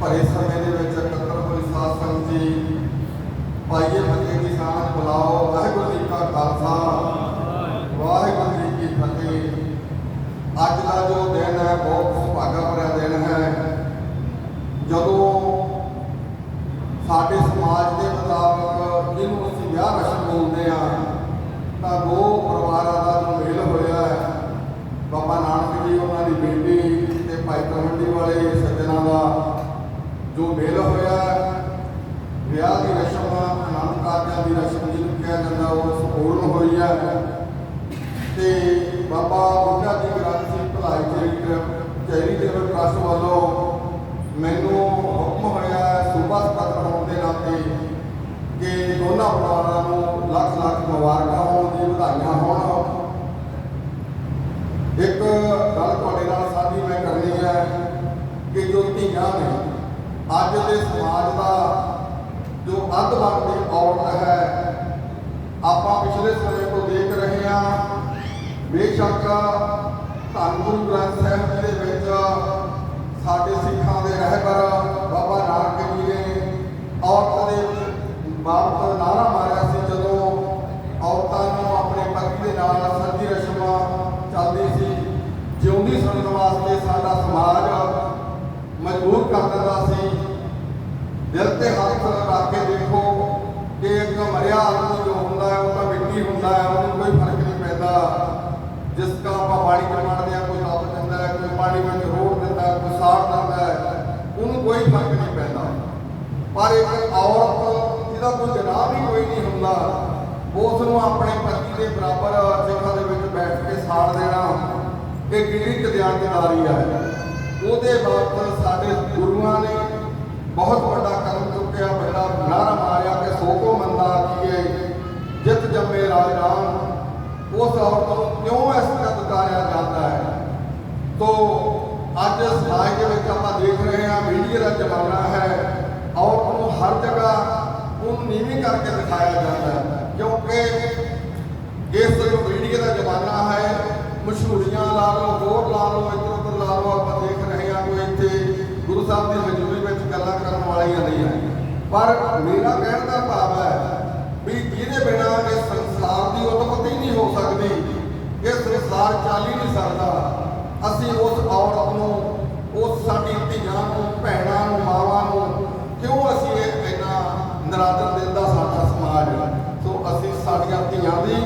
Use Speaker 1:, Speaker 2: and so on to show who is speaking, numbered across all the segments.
Speaker 1: ਭਰੇ ਸਮੇਂ ਦੇ ਵਿੱਚ ਇਕੱਤਰ ਹੋਈ ਸਾਧ ਸੰਗਤ ਜੀ ਪਾਈਏ ਫਤਿਹ ਦੀ ਸਾਂਝ ਬੁਲਾਓ। ਵਾਹਿਗੁਰੂ ਜੀ ਕਾ ਖਾਲਸਾ। ਵਾਹਿਗੁਰੂ ਜੀ ਕੀ ਫਤਿਹ। ਅੱਜ ਦਾ ਜੋ ਦਿਨ ਹੈ, ਬਹੁਤ ਸੁਭਾਗਾ ਭਰਿਆ ਦਿਨ ਹੈ। ਜਦੋਂ ਸਾਡੇ ਸਮਾਜ ਦੇ ਮੁਤਾਬਕ ਜਿਹਨੂੰ ਅਸੀਂ ਵਿਆਹ ਰਸਮ ਬੋਲਦੇ ਆ ਤਾਂ ਦੋ ਪਰਿਵਾਰਾਂ ਦਾ ਜੋ ਮੇਲ ਹੋਇਆ ਹੈ, ਬਾਬਾ ਨਾਨਕ ਜੀ, ਉਹਨਾਂ ਦੀ ਬੇਟੀ ਤੇ ਭਾਈ ਤਲਵੰਡੀ ਵਾਲੇ ਸੱਜਣਾ ਦਾ ਜੋ ਮੇਲ ਹੋਇਆ, ਵਿਆਹ ਦੀ ਰਸਮ ਆਨੰਦ ਕਾਰਜਾਂ ਦੀ ਰਸਮ ਜਿਹਨੂੰ ਕਿਹਾ ਜਾਂਦਾ, ਉਹ ਸੰਪੂਰਨ ਹੋਈ ਹੈ ਤੇ ਬਾਬਾ ਬੁੱਢਾ ਜੀ ਗ੍ਰੰਥ ਭਲਾਈ ਚੈਰੀਟੇਬਲ ਚੈਰੀਟੇਬਲ ਟਰਸਟ ਵੱਲੋਂ ਮੈਨੂੰ ਹੁਕਮ ਹੋਇਆ ਸੂਬਾ ਸਕੱਤਰ ਹੋਣ ਦੇ ਨਾਤੇ ਕਿ ਦੋਨਾਂ ਪਰਿਵਾਰਾਂ ਨੂੰ ਲੱਖ ਲੱਖ ਮੁਬਾਰਕਾਂ ਹੋਣ ਦੀ, ਵਧਾਈਆਂ ਹੋਣ। ਇੱਕ ਗੱਲ ਤੁਹਾਡੇ ਨਾਲ ਸਾਂਝੀ ਮੈਂ ਕਰਨੀ ਹੈ ਕਿ ਜੋ ਧੀਆਂ ਨੇ ਅੱਜ ਦੇ ਸਮਾਜ ਦਾ ਜੋ ਅੱਧ ਵਰਗ ਦੀ ਔਰਤ ਹੈ, ਆਪਾਂ ਪਿਛਲੇ ਸਮੇਂ ਤੋਂ ਦੇਖ ਰਹੇ ਹਾਂ, ਬੇਸ਼ੱਕ ਧੰਨ ਗੁਰੂ ਗ੍ਰੰਥ ਸਾਹਿਬ ਜੀ ਦੇ ਵਿੱਚ ਸਾਡੇ ਸਿੱਖਾਂ ਦੇ ਰਹਿਬਰ ਬਾਬਾ ਨਾਨਕ ਜੀ ਨੇ ਔਰਤ ਦੇ ਬਾਬਤ ਨਾਰਾ ਮਾਰਿਆ ਸੀ ਜਦੋਂ ਔਰਤਾਂ ਨੂੰ ਆਪਣੇ ਪਤੀ ਦੇ ਨਾਲ ਸੰਧੀ ਰਸ਼ਮਾਂ ਚੱਲਦੀ ਸੀ। ਜਿਉਂਦੀ ਸੁਣਨ ਵਾਸਤੇ ਸਾਡਾ ਸਮਾਜ ਮਜਬੂਰ ਕਰ ਦਿੰਦਾ ਸੀ ਦਿਲ ਤੇ ਹੱਥ ਰੱਖ ਕੇ ਦੇਖੋ ਕਿ ਇੱਕ ਮਰਿਆ ਆਦਮੀ ਜੋ ਹੁੰਦਾ ਹੈ, ਉਹ ਤਾਂ ਮਿੱਟੀ ਹੁੰਦਾ ਹੈ, ਉਹਨੂੰ ਕੋਈ ਫ਼ਰਕ ਨਹੀਂ ਪੈਂਦਾ। ਜਿਸ ਦਾ ਆਪਾਂ ਪਾਣੀ ਚ ਆ ਕੋਈ ਲੱਭ ਦਿੰਦਾ ਹੈ, ਕੋਈ ਪਾਣੀ ਵਿੱਚ ਰੋੜ ਦਿੰਦਾ ਕੋਈ ਸਾੜ ਦਿੰਦਾ ਹੈ, ਉਹਨੂੰ ਕੋਈ ਫ਼ਰਕ ਨਹੀਂ ਪੈਂਦਾ। ਪਰ ਇੱਕ ਔਰਤ, ਜਿਹਦਾ ਕੋਈ ਜਨਾਬ ਵੀ ਕੋਈ ਨਹੀਂ ਹੁੰਦਾ ਉਸ ਨੂੰ ਆਪਣੇ ਪਤੀ ਦੇ ਬਰਾਬਰ ਸਿੱਖਾਂ ਦੇ ਵਿੱਚ ਬੈਠ ਕੇ ਸਾੜ ਦੇਣਾ ਇਹ ਕਿਹੜੀ ਕਦਿਆਨਤਦਾਰੀ ਹੈ? ਉਹਦੇ ਬਾਬਤ ਸਾਡੇ ਗੁਰੂਆਂ ਨੇ ਬਹੁਤ ਵੱਡਾ ਕਦਮ ਚੁੱਕਿਆ ਵੱਡਾ ਨਾਰਾ ਮਾਰਿਆ ਕਿ ਸੋ ਮੰਦਾ ਕੀਏ ਜਿਤ ਜੰਮੇ ਰਾਜ ਰਾਮ। ਉਸ ਔਰਤ ਨੂੰ ਕਿਉਂ ਇਸ ਤਰ੍ਹਾਂ ਉਤਾਰਿਆ ਜਾਂਦਾ ਹੈ? ਤੋ, ਅੱਜ ਸਮਾਜ ਦੇ ਵਿੱਚ ਆਪਾਂ ਦੇਖ ਰਹੇ ਹਾਂ, ਮੀਡੀਆ ਦਾ ਜ਼ਮਾਨਾ ਹੈ। ਔਰਤ ਨੂੰ ਹਰ ਜਗ੍ਹਾ ਉਹਨੂੰ ਨੀਵੀਂ ਕਰਕੇ ਦਿਖਾਇਆ ਜਾਂਦਾ ਹੈ। ਕਿਉਂਕਿ ਇਸ ਜੋ ਮੀਡੀਆ ਦਾ ਜ਼ਮਾਨਾ ਹੈ, ਮਸ਼ਹੂਰੀਆਂ ਲਾ ਲਓ, ਹੋਰ ਲਾ ਲਓ ਇੱਧਰ ਉੱਧਰ ਲਾ ਲਓ, ਆਪਾਂ ਦੇਖ ਰਹੇ ਹਾਂ ਕਿ ਇੱਥੇ ਗੁਰੂ ਸਾਹਿਬ ਦੀ ਹਜ਼ੂਰੀ ਵਿੱਚ ਗੱਲਾਂ ਪਰ ਮੇਰਾ ਕਹਿਣ ਦਾ ਭਾਵ ਹੈ ਵੀ ਜਿਹਦੇ ਬਿਨਾਂ ਇਸ ਸੰਸਾਰ ਦੀ ਉਤਪਤੀ ਨਹੀਂ ਹੋ ਸਕਦੀ, ਇਹ ਸੰਸਾਰ ਚੱਲ ਹੀ ਨਹੀਂ ਸਕਦਾ। ਅਸੀਂ ਉਸ ਔਰਤ ਨੂੰ, ਉਸ ਸਾਡੀ ਧੀਆਂ ਨੂੰ, ਭੈਣਾਂ ਨੂੰ, ਮਾਵਾਂ ਨੂੰ ਕਿਉਂ ਅਸੀਂ ਇਹ ਇੰਨਾ ਨਰਾਦਰ ਦਿੰਦਾ ਸਾਡਾ ਸਮਾਜ? ਸੋ ਅਸੀਂ ਸਾਡੀਆਂ ਧੀਆਂ ਦੀ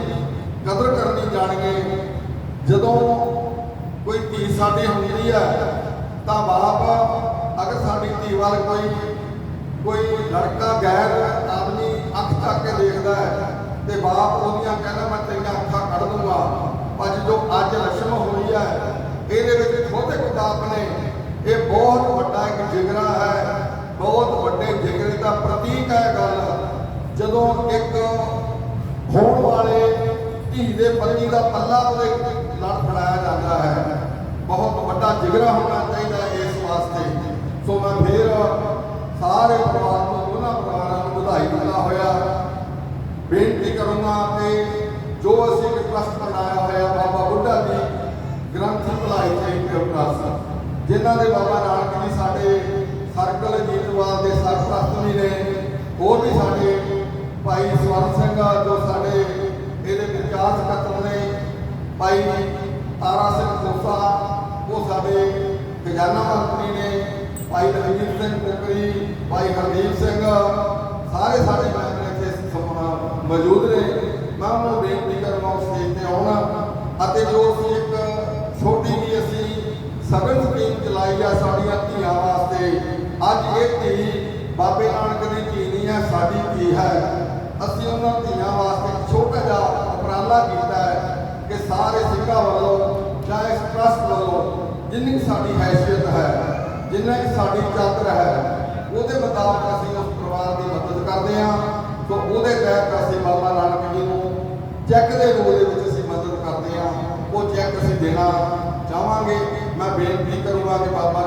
Speaker 1: ਕਦਰ ਕਰਨੀ ਜਾਣਗੇ ਜਦੋਂ ਕੋਈ ਧੀ ਸਾਡੀ ਹੁੰਦੀ ਹੈ, ਤਾਂ ਬਾਪ, ਅਗਰ ਸਾਡੀ ਧੀ ਵੱਲ ਕੋਈ ਕੋਈ ਲੜਕਾ ਗੈਰ ਆਦਮੀ ਅੱਖ ਚੱਕ ਕੇ ਦੇਖਦਾ ਹੈ ਤੇ ਬਾਪ ਉਹਦੀਆਂ ਕਹਿੰਦਾ, ਮੈਂ ਤੇਰੀਆਂ ਅੱਖਾਂ ਕੱਢ ਦੂੰਗਾ। ਪਰ ਜੋ ਅੱਜ ਰਸਮ ਹੋਈ ਹੈ, ਇਹਦੇ ਵਿੱਚ ਖੁਦ ਇੱਕ ਨੇ। ਇਹ ਬਹੁਤ ਵੱਡਾ ਇੱਕ ਜਿਗਰਾ ਹੈ। ਬਹੁਤ ਵੱਡੇ ਜਿਗਰੇ ਦਾ ਪ੍ਰਤੀਕ ਹੈ ਗੱਲ। ਜਦੋਂ ਇੱਕ ਹੋਣ ਵਾਲੇ ਧੀ ਦੇ ਪਤੀ ਦਾ ਪੱਲਾ ਉਹਦੇ ਲੜ ਫੜਾਇਆ ਜਾਂਦਾ ਹੈ, ਬਹੁਤ ਵੱਡਾ ਜਿਗਰਾ ਹੋਣਾ ਚਾਹੀਦਾ ਇਸ ਵਾਸਤੇ। ਸੋ ਮੈਂ ਫੇਰ ਸਾਰੇ ਪਰਿਵਾਰ ਨੂੰ ਦੋਨਾਂ ਪਰਿਵਾਰਾਂ ਨੂੰ ਵਧਾਈ ਦਿੰਦਾ ਹੋਇਆ। ਬੇਨਤੀ ਕਰੂੰਗਾ ਕਿ ਜੋ ਅਸੀਂ ਇੱਕ ਟਰਸਟ ਬਣਾਇਆ ਹੋਇਆ ਬਾਬਾ ਬੁੱਢਾ ਜੀ, ਗ੍ਰੰਥੀ ਭਲਾਈ ਚੈਰੀਟੇਬਲ ਟਰਸਟ ਜਿਨ੍ਹਾਂ ਦੇ ਬਾਬਾ ਨਾਨਕ ਜੀ ਸਾਡੇ ਸਰਕਲ ਜੀਤਵਾਲ ਦੇ ਸਰਪ੍ਰਸਤ ਵੀ ਨੇ, ਹੋਰ ਵੀ ਸਾਡੇ ਭਾਈ ਸਵਰਨ ਸਿੰਘ ਜੋ ਸਾਡੇ ਇਹਦੇ ਵਿਕਾਸ ਸਕੱਤਰ ਨੇ, ਭਾਈ ਤਾਰਾ ਸਿੰਘ ਖੋਸਾ ਉਹ ਸਾਡੇ ਖਜ਼ਾਨਾ ਮੰਤਰੀ ਭਾਈ ਸਿੰਘ ਕੁਕਰੀ ਭਾਈ ਹਰਦੀਪ ਸਿੰਘ, ਸਾਰੇ ਸਾਡੇ ਮੈਂਬਰ ਇੱਥੇ ਸਮ- ਮੌਜੂਦ ਨੇ। ਮੈਂ ਉਹਨਾਂ ਨੂੰ ਬੇਨਤੀ ਕਰੂੰਗਾ ਸਟੇਜ ਤੇ ਆਉਣ ਅਤੇ ਜੋ ਅਸੀਂ ਇੱਕ ਛੋਟੀ ਜਿਹੀ ਅਸੀਂ ਸਗਨ ਸਕੀਮ ਚਲਾਈ ਆ ਸਾਡੀਆਂ ਧੀਆਂ ਵਾਸਤੇ, ਅੱਜ ਇਹ ਧੀ ਬਾਬੇ ਨਾਨਕ ਦੀ ਧੀ ਨਹੀਂ ਹੈ, ਸਾਡੀ ਧੀ ਹੈ। ਅਸੀਂ ਉਹਨਾਂ ਧੀਆਂ ਵਾਸਤੇ ਛੋਟਾ ਜਿਹਾ ਉਪਰਾਲਾ ਕੀਤਾ ਹੈ ਕਿ ਸਾਰੇ ਸਿੰਘਾਂ ਵੱਲੋਂ ਚਾਹੇ ਇਸ ਟਰਸਟ ਵੱਲੋਂ ਜਿੰਨੀ ਸਾਡੀ ਹੈਸੀਅਤ ਜਿੰਨਾ ਕਿ ਸਾਡੀ ਚਾਦਰ ਹੈ, ਉਹਦੇ ਮੁਤਾਬਕ ਅਸੀਂ ਉਸ ਪਰਿਵਾਰ ਦੀ ਮਦਦ ਕਰਦੇ ਹਾਂ ਸੋ ਉਹਦੇ ਤਹਿਤ ਅਸੀਂ ਬਾਬਾ ਨਾਨਕ ਜੀ ਨੂੰ ਚੈੱਕ ਦੇ ਰੂਪ ਦੇ ਵਿੱਚ ਅਸੀਂ ਮਦਦ ਕਰਦੇ ਹਾਂ। ਉਹ ਚੈੱਕ ਅਸੀਂ ਦੇਣਾ ਚਾਹਾਂਗੇ। ਮੈਂ ਬੇਨਤੀ ਕਰੂੰਗਾ ਕਿ ਬਾਬਾ